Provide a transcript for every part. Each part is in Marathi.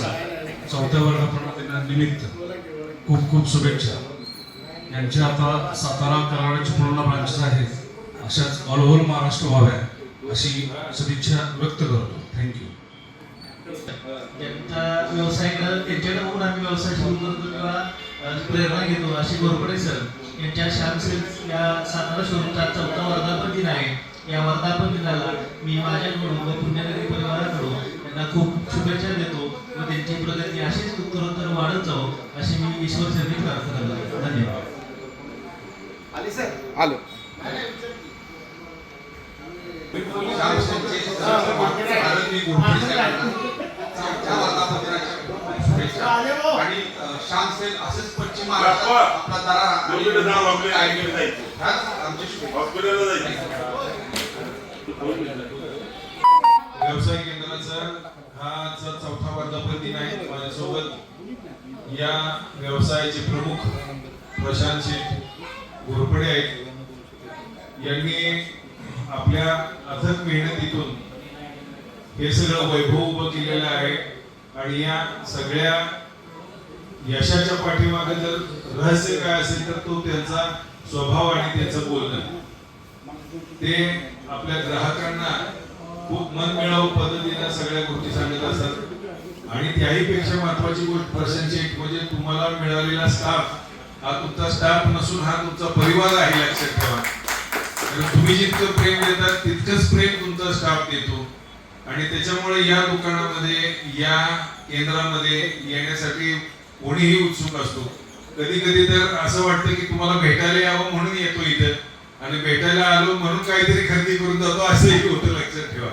शाम्सला चौथ्या वर्धापनादिनानिमित्त खूप खूप शुभेच्छा. यांच्या आता सातारा कराडाची पूर्ण ब्रांचेस आहेत. अशाच ऑल ओव्हर महाराष्ट्र व्हाव्या अशी सदिच्छा व्यक्त करतो. थँक्यू त्यांच्या व्यवसायाकडे त्यांच्याकडे बघून आम्ही व्यवसाय सुरू करतो किंवा प्रेरणा घेतो अशी घोरपडे सर. यांच्या श्याम सेल्स या सातारा शोरूमचा चौथा वर्धापन दिन आहे. या वर्धापन दिनाला मी माझ्याकडून व पुण्यनगरी परिवाराकडून त्यांना खूप त्यांची प्रगती अशीच उत्तरोत्तर वाढत जावो अशी मी ईश्वर चरणी प्रार्थना करतो. धन्यवाद. आलो आणि श्याम सेल असेच पश्चिम आपला दरारा जायचे. हॉस्पिटलला जायचे. व्यवसाय केंद्राचा हा चौथा वर्धापन दिन आहे माझ्यासोबत या व्यवसायाचे प्रमुख प्रशांत शेठ घोरपडे आहेत. यांनी आपल्या अथक मेहनतीतून हे सगळं वैभव उभं केलेलं आहे. आणि या सगळ्या यशाच्या पाठीमागे जर रहस्य काय असेल तर तो त्यांचा स्वभाव आणि त्याचं बोलणं. ते आपल्या ग्राहकांना खूप मनमिळावू पद्धतीने सगळ्या गोष्टी सांगत असतात. आणि त्याही पेक्षा महत्वाची गोष्ट प्रशंसित म्हणजे तुम्हाला मिळालेला स्टाफ हा तुमचा स्टाफ नसून हा तुमचा परिवार आहे लक्षात ठेवा. तर तुम्ही जितकं प्रेम देतात तितकंच प्रेम तुमचा स्टाफ देतो. आणि त्याच्यामुळे या दुकानामध्ये या केंद्रामध्ये येण्यासाठी कोणीही उत्सुक असतो. कधी कधी तर असं वाटतं की तुम्हाला भेटायला यावं म्हणून येतो इथं. आणि भेटायला आलो म्हणून काहीतरी खरेदी करून जातो असंही होतं लक्षात ठेवा.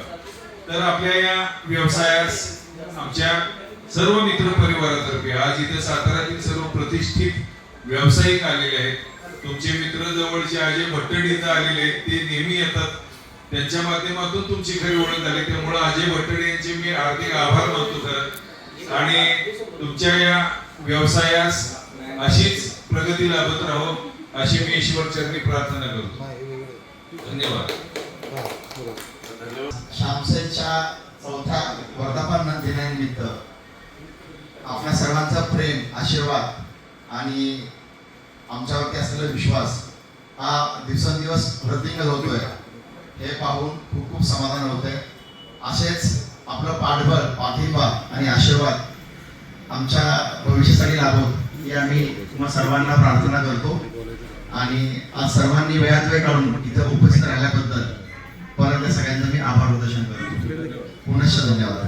तर आपल्या या व्यवसायास आमच्या सर्व मित्र परिवारातर्फे आज इथे साताऱ्यातील सर्व प्रतिष्ठित व्यावसायिक आलेले आहेत. तुमचे मित्र जवळचे अजय भट्टड इथं आलेले आहेत. ते नेहमी येतात. त्यांच्या माध्यमातून तुमची खरी ओळख झाली. त्यामुळे अजय भट्टडे यांचे मी हार्दिक आभार मानतो खरं. आणि तुमच्या या व्यवसायास अशीच प्रगती लाभत राहो अशी मी ईश्वर चरणी प्रार्थना करतो. धन्यवाद. शामसेच्या चौथ्या वर्धापन दिनानिमित्त आपल्या सर्वांचा प्रेम आशीर्वाद आणि आमच्यावरती असलेला विश्वास हा दिवसेंदिवस वृद्धिंगत होतोय. हे पाहून खूप खूप समाधान होतंय. असेच आपलं पाठबळ पाठिंबा आणि आशीर्वाद आमच्या भविष्यासाठी लाभो ही आम्ही तुम्हा सर्वांना प्रार्थना करतो. आणि आज सर्वांनी वेळात वेळ काढून इथं उपस्थित राहिल्याबद्दल मी आभार प्रदर्शन करतो पुनश्च धन्यवाद